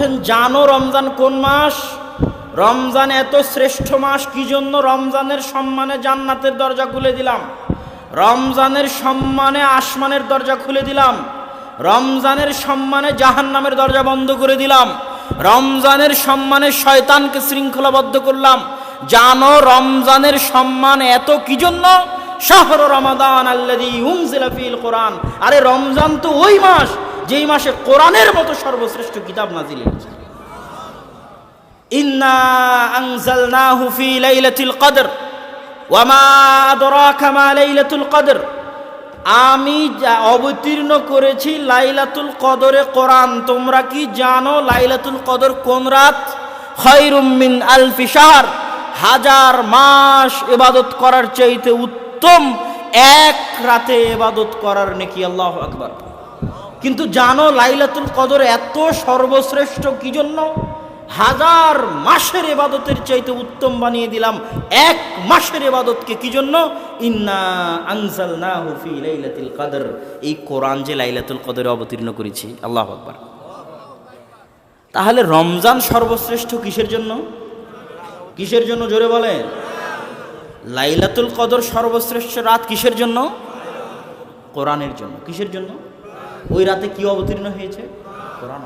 বলছেন জানো রমজান কোন মাস? রমজান এত শ্রেষ্ঠ মাস, কি জন্য রমজানের সম্মানে জান্নাতের দরজা খুলে দিলাম? রমজানের সম্মানে আসমানের দরজা খুলে দিলাম? রমজানের সম্মানে জাহান্নামের দরজা বন্ধ করে দিলাম? রমজানের সম্মানে শয়তানকে শৃঙ্খলাবদ্ধ করলাম? জানো রমজানের সম্মান এত কি জন্য? শাহর রমাদান আল্লাদি উমজিলা ফিল কোরআন। আরে রমজান তো ওই মাস যেই মাসে কোরআনের মতো সর্বশ্রেষ্ঠ কিতাব নাজিল হয়েছে। ইন্না আনজালনাহু ফি লাইলাতুল কদর, ওয়া মা আদরাকা মা লাইলাতুল কদর। আমি অবতীর্ণ করেছি লাইলাতুল কদরে কোরআন। তোমরা কি জানো লাইলাতুল কদর কোন রাত? খৈরুম মিন আলফি শাহর। হাজার মাস ইবাদত করার চাইতে উত্তম এক রাতে ইবাদত করার নাকি আল্লাহ আকবার। কিন্তু জানো লাইলাতুল কদর এত সর্বশ্রেষ্ঠ কি জন্য হাজার মাসের এবাদতের চাইতে উত্তম বানিয়ে দিলাম এক মাসের এবাদতকে কি জন্য ইন্না আনজাল না হুফি লাইলাতুল কদর। এই কোরআন যে লাইলাতুল কদরে অবতীর্ণ করেছি, আল্লাহ আকবার। তাহলে রমজান সর্বশ্রেষ্ঠ কিসের জন্য? কিসের জন্য জোরে বলেন? লাইলাতুল কদর সর্বশ্রেষ্ঠ রাত কিসের জন্য? কোরআনের জন্য। কিসের জন্য? ওই রাতে কি অবতীর্ণ হয়েছে? কোরআন